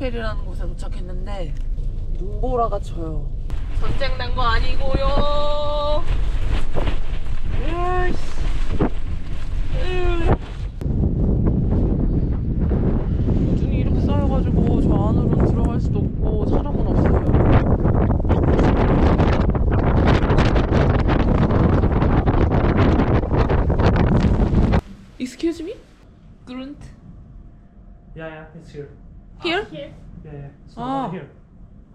기르크펠이라는 곳에 도착했는데 눈보라가 쳐요. 전쟁 난 거 아니고요. 으이씨. 으이. 눈이 이렇게 쌓여가지고 저 안으로 들어갈 수도 없고 사람은 없어요. Excuse me? Grunt? Yeah, yeah, it's here. Here? Yeah, yeah. So Ah. uh, here,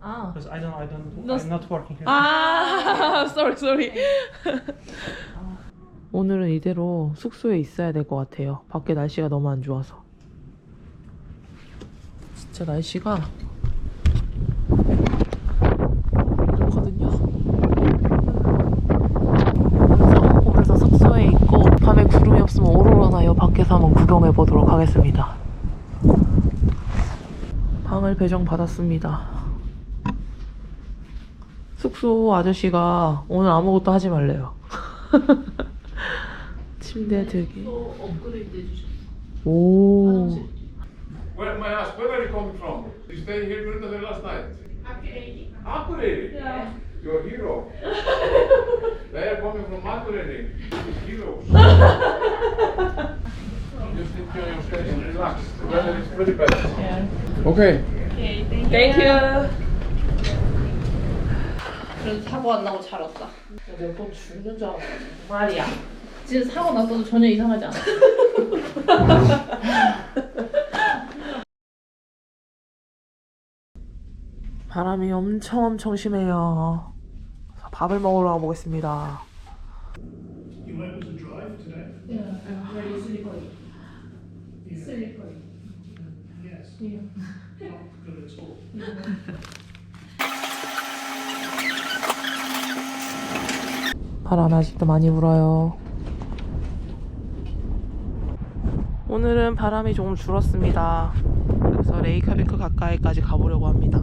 아. because I don't, I don't, No, I'm not working here. 아, sorry, sorry. 오늘은 이대로 숙소에 있어야 될 것 같아요. 밖에 날씨가 너무 안 좋아서. 진짜 날씨가 이렇거든요. 그래서 숙소에 있고 밤에 구름이 없으면 오로라 나요. 밖에서 한번 구경해 보도록 하겠습니다. 방을 배정 받았습니다. 숙소 아저씨가 오늘 아무것도 하지 말래요. 침대에 들기. 오. Where, may I ask, where are you coming from? You stay here during the last night? Akureyri. Akureyri? Yeah. You're a hero. they are coming from Akureyri. Heroes. Just enjoy your stay and relax. The weather is pretty bad. Yeah. Okay. Thank you. 그래도 사고 안 나고 잘 왔다. 몇번 죽는 줄 알았어. 말이야. 진짜 사고 났어도 전혀 이상하지 않아. 바람이 엄청 엄청 심해요. 밥을 먹으러 가보겠습니다. You able to drive today? Yeah, slippery. Yeah. Slippery. Yes. Yeah. Not good at all. 바람 아직도 많이 불어요. 오늘은 바람이 조금 줄었습니다. 그래서 레이카비크 가까이까지 가보려고 합니다.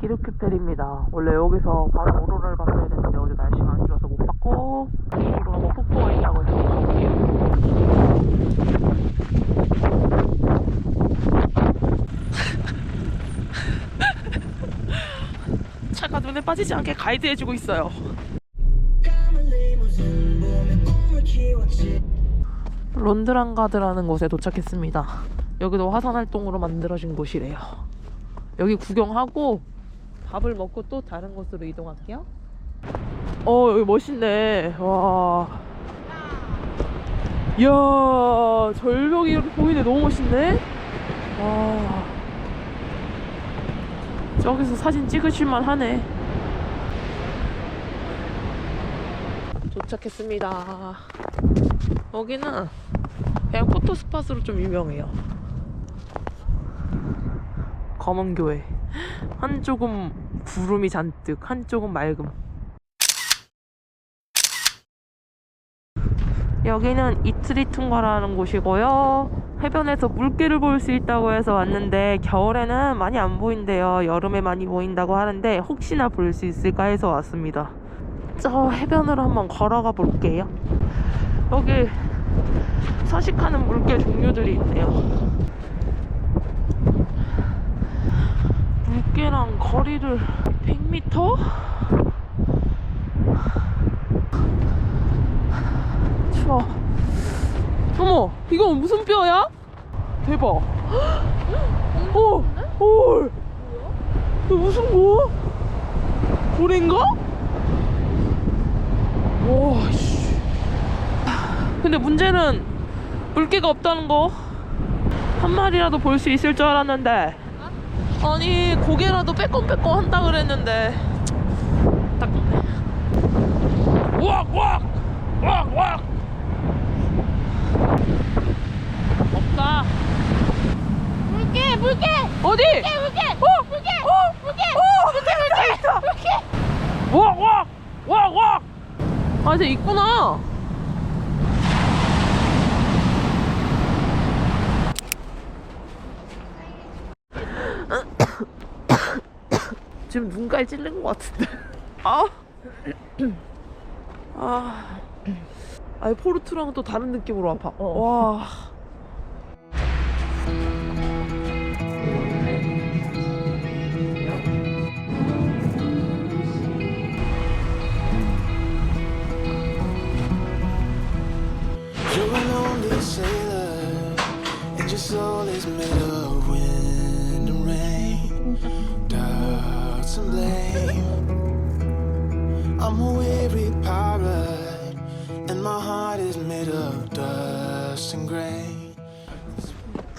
기르크펠입니다. 원래 여기서 바로 오로라를 봤어야 되는데 어제 날씨가 안 좋아서 못 봤고 오로라 뭐 폭포가 있다고 해서 가볼게요. 차가 눈에 빠지지 않게 가이드해주고 있어요. 론드랑가드라는 곳에 도착했습니다. 여기도 화산 활동으로 만들어진 곳이래요. 여기 구경하고 밥을 먹고 또 다른 곳으로 이동할게요. 어 여기 멋있네. 와. 이야 절벽이 이렇게 보이네 너무 멋있네. 와. 저기서 사진 찍으실만 하네. 도착했습니다. 여기는 그냥 포토 스팟으로 좀 유명해요. 검은 교회. 한쪽은 구름이 잔뜩, 한쪽은 맑음. 여기는 이트리 퉁가라는 곳이고요. 해변에서 물개를 볼 수 있다고 해서 왔는데 겨울에는 많이 안 보인대요. 여름에 많이 보인다고 하는데 혹시나 볼 수 있을까 해서 왔습니다. 저 해변으로 한번 걸어가 볼게요. 여기 서식하는 물개 종류들이 있네요. 물개랑 거리를 100m? 추워. 어머, 이거 무슨 뼈야? 대박. 오, 오, 이거 무슨 거? 고래인가? 와, 씨. 근데 문제는 물개가 없다는 거. 한 마리라도 볼 수 있을 줄 알았는데. 아니, 고개라도 빼꼼빼꼼 한다 그랬는데. 딱. 우악, 우악! 우악, 우악! 없다. 물개, 물개, 어디? 물개, 어! 물개, 어! 물개, 어! 물개, 물개! 있다! 물개. 우악, 우악! 아, 쟤 있구나. 지금 눈깔 찔린 것 같은데. 아. 아. 아니, 포르투랑은 또 다른 느낌으로 아파. 와.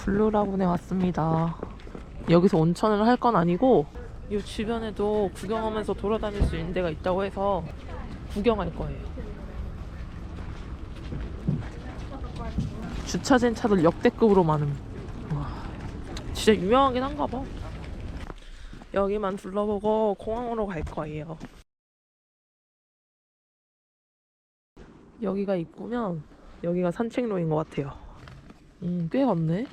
블루라군에 왔습니다. 여기서 온천을 할 건 아니고 이 주변에도 구경하면서 돌아다닐 수 있는 데가 있다고 해서 구경할 거예요. 주차된 차들 역대급으로 많음. 와, 진짜 유명하긴 한가 봐. 여기만 둘러보고 공항으로 갈 거예요. 여기가 입구면 여기가 산책로인 것 같아요. 음, 꽤 걷네.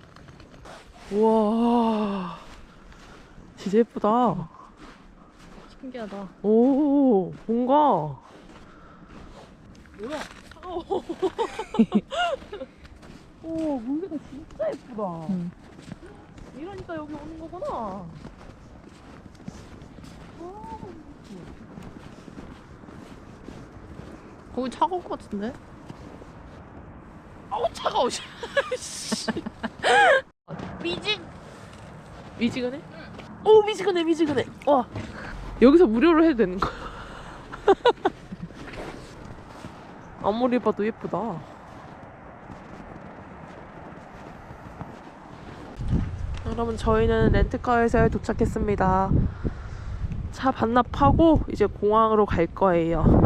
우와, 진짜 예쁘다. 신기하다. 오, 뭔가. 뭐야? 차가워. 오, 물개가 진짜 예쁘다. 응. 이러니까 여기 오는 거구나. 거기 차가울 것 같은데? 아우, 차가워. 씨. 미직. 미지근해? 오, 미지근해, 미지근해. 와. 여기서 무료로 해도 되는 거야. 아무리 봐도 예쁘다. 여러분, 저희는 렌트카 회사에 도착했습니다. 차 반납하고 이제 공항으로 갈 거예요.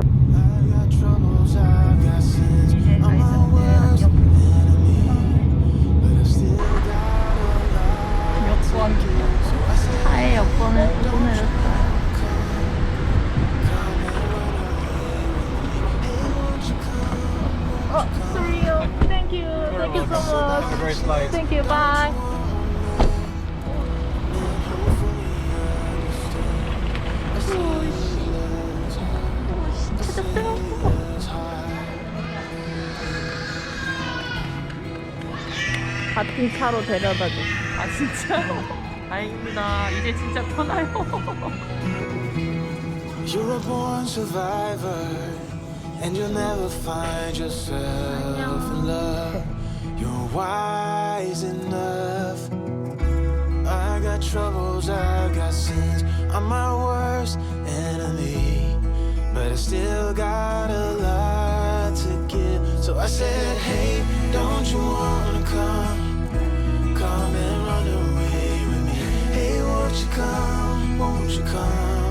차에 여권을 두고 내렸어요. 어, sorry요. Thank you. Thank you so much. Have a great flight. Thank you. Bye. 같은 차로 데려다 줘. 아, 진짜? 다행입니다. 이제 진짜 편해요. You're a born survivor, and you'll never find yourself in love. You're wise enough. I got troubles, I got sins. I'm my worst enemy, but I still got a lot to give. So I said, Hey, don't you wanna come? Come and won't you come? Won't you come?